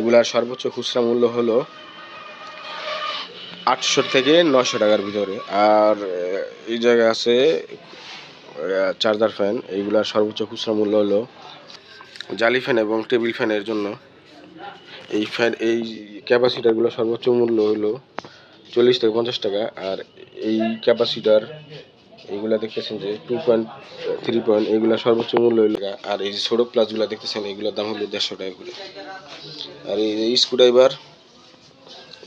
এগুলার সর্বোচ্চ খুচরা মূল্য হলো আটশো থেকে নশো টাকার ভিতরে। আর এই জায়গায় আছে চার্জার ফ্যান। এইগুলার সর্বোচ্চ খুচরা মূল্য হলো জালি ফ্যান এবং টেবিল ফ্যানের জন্য। এই ফ্যান, এই ক্যাপাসিটারগুলো সর্বোচ্চ মূল্য হলো চল্লিশ থেকে পঞ্চাশ টাকা। আর এই ক্যাপাসিটার এইগুলা দেখতেছেন যে টু পয়েন্ট থ্রি পয়েন্ট এইগুলা সর্বোচ্চ মূল্য আর এই যে ছোটো প্লাসগুলো দেখতেছেন এইগুলোর দাম হলো দেড়শো টাকা করে। আর এই যে স্ক্রুড্রাইভার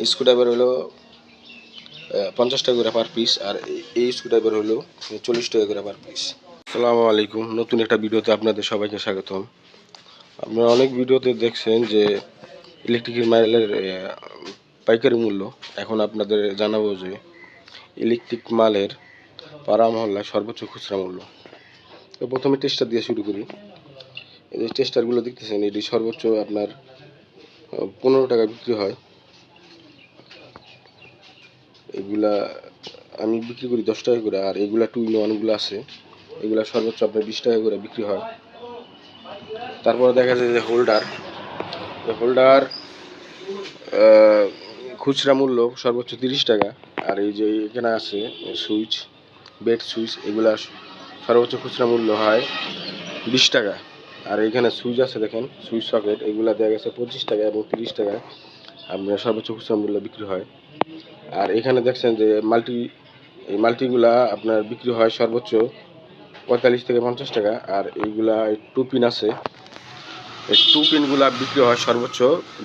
স্ক্রুড্রাইভার হলো পঞ্চাশ টাকা করে পার পিস আর এই- এই স্ক্রুড্রাইভার হলো চল্লিশ টাকা করে পার পিস আসসালামু আলাইকুম, নতুন একটা ভিডিওতে আপনাদের সবাইকে স্বাগতম। আপনারা অনেক ভিডিওতে দেখছেন যে ইলেকট্রিকের মাইলের পাইকারি মূল্য। এখন আপনাদের জানাব যে ইলেকট্রিক মালের পাড়া মহল্লায় সর্বোচ্চ খুচরা মূল্য। তো প্রথমে টেস্টার দিয়ে শুরু করি। এই যে টেস্টারগুলো দেখতেছেন, এটি সর্বোচ্চ আপনার পনেরো টাকা বিক্রি হয়। এগুলা আমি বিক্রি করি দশ টাকা করে, আর এগুলা টু ইন ওয়ানগুলো আছে। এগুলা সর্বোচ্চ আপনার বিশ টাকা করে বিক্রি হয়। তারপরে দেখা যায় যে হোল্ডার হোল্ডার খুচরা মূল্য সর্বোচ্চ তিরিশ টাকা। আর এই যে এখানে আছে সুইচ বেড সুইচ এগুলা সর্বোচ্চ খুচরা মূল্য হয় বিশ টাকা। আর এখানে সুইচ আছে দেখেন সুইচ সকেট এগুলা দেওয়া গেছে পঁচিশ টাকা এবং তিরিশ টাকা। আপনার সর্বোচ্চ খুচরা মূল্য বিক্রি হয়। আর এখানে দেখছেন যে মাল্টি এই মাল্টিগুলা আপনার বিক্রি হয় সর্বোচ্চ পঁয়তাল্লিশ থেকে পঞ্চাশ টাকা। আর এইগুলা টু পিন আছে। এই টু পিনগুলা বিক্রি হয় সর্বোচ্চ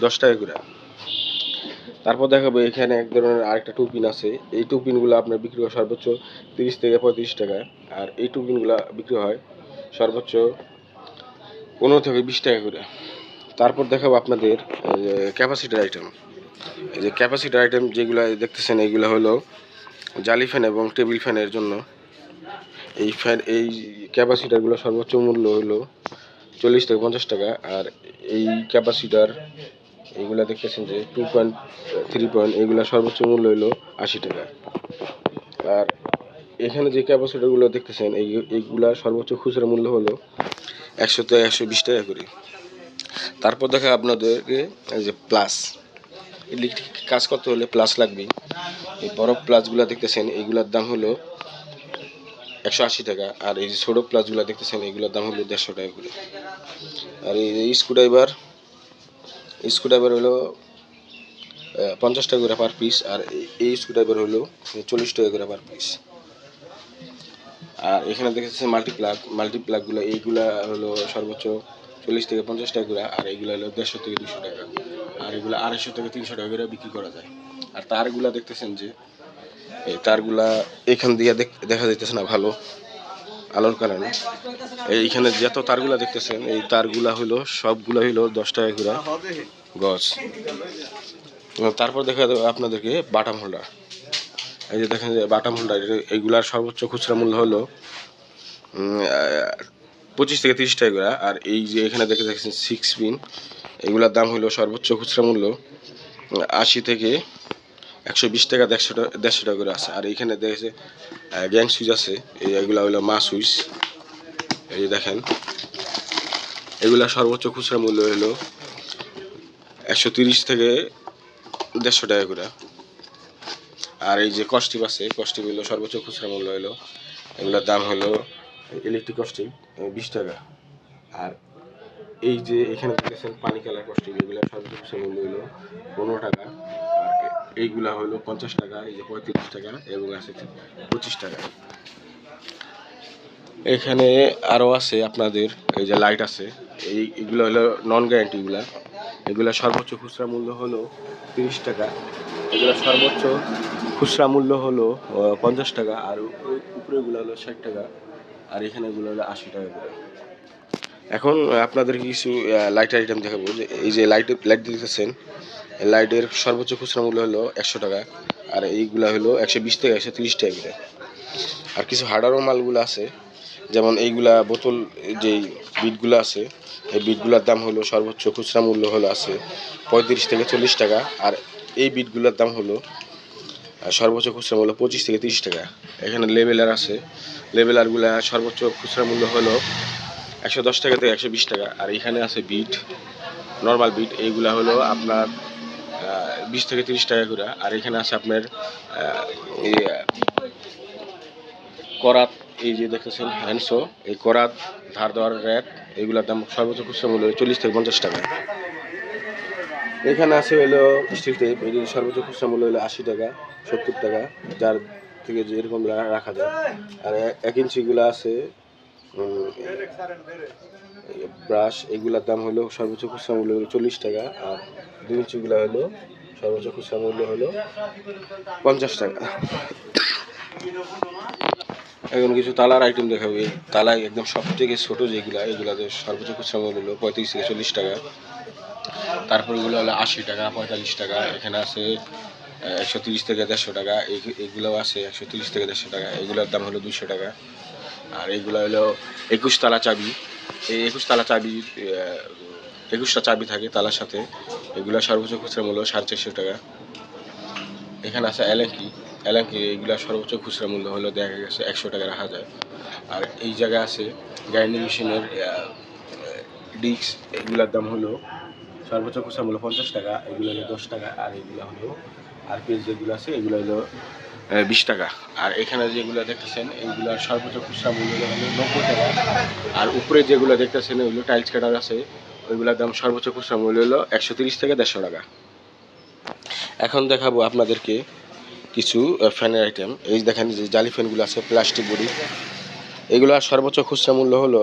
দশ টাকা করে। তারপর দেখাবো এখানে এক ধরনের আরেকটা টু পিন আছে। এই টুপিনগুলো আপনার বিক্রি হয় সর্বোচ্চ তিরিশ থেকে পঁয়ত্রিশ টাকা আর এই টুপিনগুলো বিক্রি হয় সর্বোচ্চ পনেরো থেকে বিশ টাকা করে। তারপর দেখাবো আপনাদের ক্যাপাসিটার আইটেম এই যে ক্যাপাসিটার আইটেম যেগুলো দেখতেছেন, এইগুলো হলো জালি ফ্যান এবং টেবিল ফ্যানের জন্য। এই ফ্যান, এই ক্যাপাসিটারগুলো সর্বোচ্চ মূল্য হলো চল্লিশ থেকে পঞ্চাশ টাকা। আর এই ক্যাপাসিটার এইগুলা দেখতেছেন যে টু পয়েন্ট থ্রি পয়েন্ট এইগুলা সর্বোচ্চ মূল্য হলো আশি টাকা। আর এখানে যে ক্যাপাসিটারগুলো দেখতেছেন, এই, এইগুলা সর্বোচ্চ খুচরা মূল্য হলো একশো থেকে একশো বিশ টাকা করে। তারপর দেখা আপনাদেরকে যে প্লাস ইলেকট্রিক কাজ করতে হলে প্লাস লাগবে এই বড় প্লাসগুলো দেখতেছেন এইগুলোর দাম হলো একশো আশি টাকা। আর এই ছোটো প্লাসগুলো দেখতেছেন এইগুলোর দাম হলো দেড়শো টাকা করে। আর এই স্ক্রুড্রাইভার স্ক্রুড্রাইভার হলো পঞ্চাশ টাকা করে পার পিস আর এই- স্ক্রুড্রাইভার হলো চল্লিশ টাকা করে পার পিস আর এখানে দেখতেছেন মাল্টি প্লাগ মাল্টি এইগুলা হলো সর্বোচ্চ চল্লিশ থেকে পঞ্চাশ টাকা করে, আর এইগুলো হলো দেড়শো থেকে দুশো টাকা আর এগুলো আড়াইশো থেকে তিনশো টাকা করে বিক্রি করা যায়। আর তারগুলা দেখতেছেন যে, এই তারগুলা এখান দিয়ে দেখা যাইতেছে না ভালো। আলোর কারণে। এইখানে যত তারগুলা দেখতেছেন, এই তারগুলা হইল, সবগুলা হইল দশ টাকা করে এবং তারপর দেখা যাবে আপনাদেরকে বাটাম হোল্ডার এই যে দেখেন যে বাটাম হোল্ডার এইগুলার সর্বোচ্চ খুচরা মূল্য হলো পঁচিশ থেকে তিরিশ টাকা করে। আর এই যে এখানে দেখে দেখছেন সিক্স পিন এগুলার দাম হলো সর্বোচ্চ খুচরা মূল্য আশি থেকে একশো বিশ টাকা, দেড়শো টাকা দেড়শো টাকা করে আছে। আর এইখানে দেখেছে গ্যাং সুইচ আছে। এই এগুলা হলো মা সুইচ। এই দেখেন, এগুলা সর্বোচ্চ খুচরা মূল্য হলো একশো তিরিশ থেকে দেড়শো টাকা করে। আর এই যে কস্টিপ আছে কস্টিপ হলো সর্বোচ্চ খুচরা মূল্য হলো এগুলোর দাম হলো ইলেকট্রিক কস্টিপ বিশ টাকা। আর এই যে এখানে দেখেছেন পানি কালার কস্টিপ এগুলো সর্বোচ্চ খুচরা মূল্য হলো পনেরো টাকা। এইগুলা হলো পঞ্চাশ টাকা, এই যে পঁয়ত্রিশ টাকা এবং আছে পঁচিশ টাকা। এখানে আরও আছে আপনাদের, এই যে লাইট আছে, এই এগুলো হলো নন গ্যারান্টিগুলা এগুলা। সর্বোচ্চ খুচরা মূল্য হলো তিরিশ টাকা। এগুলো সর্বোচ্চ খুচরা মূল্য হলো পঞ্চাশ টাকা আর উপরে- উপরেগুলো হলো ষাট টাকা আর এখানে এগুলো হলো আশি টাকা করে। এখন আপনাদের কিছু লাইট আইটেম দেখাবো। যে এই যে লাইট লাইট দিতেছেন এই লাইটের সর্বোচ্চ খুচরা মূল্য হলো একশো টাকা, আর এইগুলা হলো একশো বিশ থেকে একশো তিরিশ টাকা করে। আর কিছু হার্ডারও মালগুলো আছে, যেমন এইগুলা বোতল, যেই বিটগুলো আছে, এই বিটগুলোর দাম হলো সর্বোচ্চ খুচরা মূল্য হলো আছে পঁয়ত্রিশ থেকে চল্লিশ টাকা, আর এই বিটগুলোর দাম হলো সর্বোচ্চ খুচরা মূল্য পঁচিশ থেকে তিরিশ টাকা। এখানে লেবেলার আছে, লেবেলারগুলা সর্বোচ্চ খুচরা মূল্য হলো একশো দশ টাকা থেকে একশো বিশ টাকা, আর এখানে আছে বিট, নর্মাল বিট, এইগুলা হলো আপনার বিশ থেকে তিরিশ টাকা করে। আর এখানে আছে আপনার করাত, এই যে দেখতেছেন হ্যান্ডসো এই করাত, ধার দেওয়ার র্যাক এইগুলোর দাম সর্বোচ্চ খুচরা মূল্য চল্লিশ থেকে পঞ্চাশ টাকা। এখানে আছে হলো স্টিল টেপ এটির সর্বোচ্চ খুচরা মূল্য হলো আশি টাকা, সত্তর টাকা, যার থেকে যেরকম রাখা যায়। আর এক ইঞ্চিগুলো আছে ব্রাশ এগুলার দাম হলো সর্বোচ্চ খুচরা মূল্য হলো চল্লিশ টাকা, আর দুই ইঞ্চিগুলো হলো সর্বোচ্চ খুচরা মূল্য হলো পঞ্চাশ টাকা। এখন কিছু তালার আইটেম দেখাবো। এই তালা একদম সব থেকে ছোটো যেগুলা এগুলাতে সর্বোচ্চ খুচরা মূল্য হলো পঁয়ত্রিশ থেকে চল্লিশ টাকা। তারপর এগুলো হলো আশি টাকা পঁয়তাল্লিশ টাকা। এখানে আছে একশো তিরিশ থেকে দেড়শো টাকা। এগুলোও আছে একশো তিরিশ থেকে দেড়শো টাকা। এগুলোর দাম হলো দুশো টাকা। আর এগুলো হলো একুশ তালা চাবি। এই একুশ তালা চাবি একুশটা চাবি থাকে তালার সাথে। এগুলো সর্বোচ্চ খুচরা মূল্য সাড়ে চারশো টাকা। এখানে আছে এলাঙ্কি। এলাঙ্কি, এগুলো সর্বোচ্চ খুচরা মূল্য হলো দেখা গেছে একশো টাকা রাখা যায়। আর এই জায়গায় আছে গ্রাইন্ডিং মেশিনের ডিস্ক, এগুলোর দাম হলো সর্বোচ্চ খুচরা মূল্য পঞ্চাশ টাকা, এগুলো হলো দশ টাকা, আর এগুলো হলো আর পিস যেগুলো আছে, এগুলো হলো বিশ টাকা। আর এখানে যেগুলো দেখতেছেন এইগুলোর সর্বোচ্চ খুচরা মূল্য হলো নব্বই টাকা। আর উপরে যেগুলো দেখতেছেন ওইগুলো টাইলস কাটার আছে। ওইগুলোর দাম সর্বোচ্চ খুচরা মূল্য হলো একশো তিরিশ থেকে দেড়শো টাকা। এখন দেখাবো আপনাদেরকে কিছু ফ্যানের আইটেম এই দেখেন যে জালি ফ্যানগুলো আছে প্লাস্টিক বডি এগুলো সর্বোচ্চ খুচরা মূল্য হলো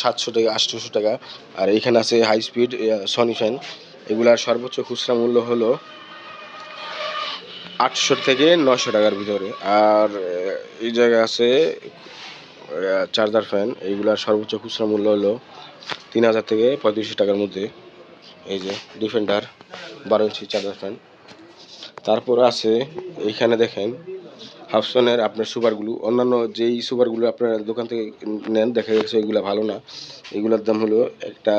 সাতশো থেকে আটশোশো টাকা। আর এখানে আছে হাই স্পিড সনি ফ্যান এগুলার সর্বোচ্চ খুচরা মূল্য হলো আটশো থেকে নশো টাকার ভিতরে। আর এই জায়গায় আছে চার্জার ফ্যান এইগুলার সর্বোচ্চ খুচরা মূল্য হলো তিন হাজার থেকে পঁয়ত্রিশশো টাকার মধ্যে। এই যে ডিফেন্ডার বারো ইঞ্চি চার্জার ফ্যান তারপর আছে, এইখানে দেখেন হাফসনের আপনার সুপারগুলো। অন্যান্য যেই সুপারগুলো আপনার দোকান থেকে নেন, দেখা গেছে এগুলো ভালো না। এগুলোর দাম হলো একটা,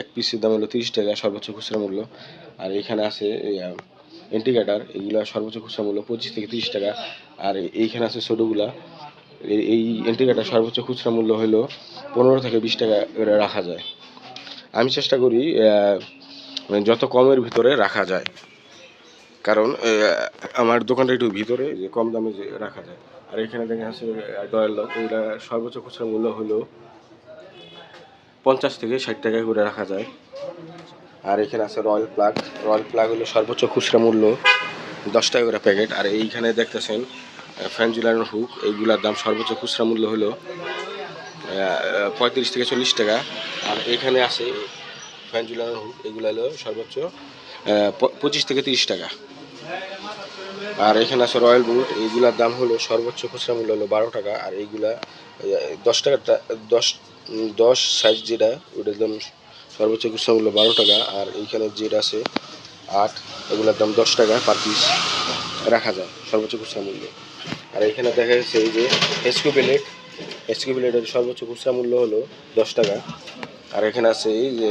এক পিসের দাম হলো তিরিশ টাকা, সর্বোচ্চ খুচরা মূল্য। আর এখানে আছে ইন্টিগ্রেটার এগুলো সর্বোচ্চ খুচরা মূল্য পঁচিশ থেকে তিরিশ টাকা। আর এইখানে আছে ছোটোগুলা এই- ইন্টিগ্রেটার সর্বোচ্চ খুচরা মূল্য হলো পনেরো থেকে বিশ টাকা করে রাখা যায়। আমি চেষ্টা করি মানে যত কমের ভিতরে রাখা যায়। কারণ আমার দোকানটা একটু ভিতরে, যে কম দামে যে রাখা যায়। আর এখানে দেখা যাচ্ছে ডয়েল লক এগুলা সর্বোচ্চ খুচরা মূল্য হলো পঞ্চাশ থেকে ষাট টাকা করে রাখা যায়। আর এখানে আছে রয়্যাল প্লাগ। রয়্যাল প্লাগ হলো সর্বোচ্চ খুচরা মূল্য, দশ টাকা করে প্যাকেট। আর এইখানে দেখতেছেন ফ্যান ঝুলানোর হুক, এইগুলার দাম সর্বোচ্চ খুচরা মূল্য হলো পঁয়ত্রিশ থেকে চল্লিশ টাকা। আর এখানে আছে ফ্যান ঝুলানোর হুক, এগুলো হলো সর্বোচ্চ পঁচিশ থেকে তিরিশ টাকা। আর এখানে আছে রয়্যাল বুট, এইগুলার দাম হলো সর্বোচ্চ খুচরা মূল্য হলো বারো টাকা। আর এইগুলা দশ টাকা দশ দশ সাইজ যেটা, ওটার দাম সর্বোচ্চ খুচরা মূল্য বারো টাকা। আর এইখানে যেটা আছে আট, এগুলোর দাম দশ টাকা পার পিস রাখা যায়, সর্বোচ্চ খুচরা মূল্য। আর এখানে দেখা যাচ্ছে এই যে এসকিউ প্লেট এসকিউ প্লেটের সর্বোচ্চ খুচরা মূল্য হলো দশ টাকা। আর এখানে আছে এই যে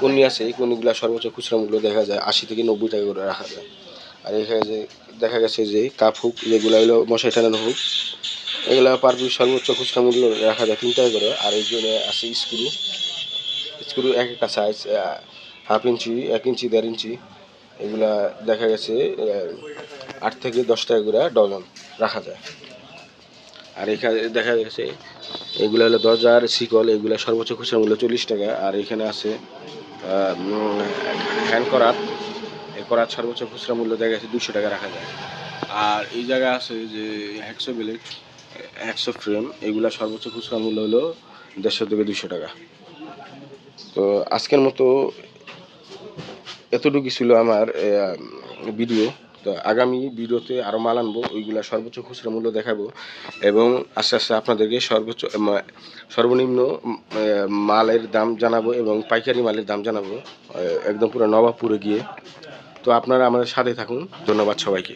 কন্যা আছে, এই কন্যগুলো সর্বোচ্চ খুচরা মূল্য দেখা যায় আশি থেকে নব্বই টাকা করে রাখা যায়। আর এখানে যে দেখা গেছে যে কাপ হুক, যেগুলো হলো মশাই টানানো হুক, এগুলো পার পিস সর্বোচ্চ খুচরা মূল্য রাখা যায় তিন টাকা করে। আর এই জন্য আছে স্ক্রু স্ক্রু এক একটা সাইজ হাফ ইঞ্চি, এক ইঞ্চি, দেড় ইঞ্চি, এগুলা দেখা গেছে আট থেকে দশ টাকা করে ডজন রাখা যায়। আর এখানে দেখা গেছে এগুলো হলো দরজার শিকল, এগুলো সর্বোচ্চ খুচরা মূল্য চল্লিশ টাকা। আর এখানে আছে হ্যান্ড করাত। এই করাত সর্বোচ্চ খুচরা মূল্য দেখা গেছে দুশো টাকা রাখা যায়। আর এই জায়গা আছে যে হ্যাকসো বিলেট একশো ফ্রেম, এগুলো সর্বোচ্চ খুচরা মূল্য হলো দেড়শো থেকে দুশো টাকা। তো আজকের মতো এতটুকু ছিল আমার ভিডিও। তো আগামী ভিডিওতে আরও মাল আনব, ওইগুলো সর্বোচ্চ খুচরো মূল্য দেখাবো এবং আস্তে আস্তে আপনাদেরকে সর্বোচ্চ সর্বনিম্ন মালের দাম জানাব এবং পাইকারি মালের দাম জানাব একদম পুরো নবাবপুরে গিয়ে। তো আপনারা আমাদের সাথে থাকুন, ধন্যবাদ সবাইকে।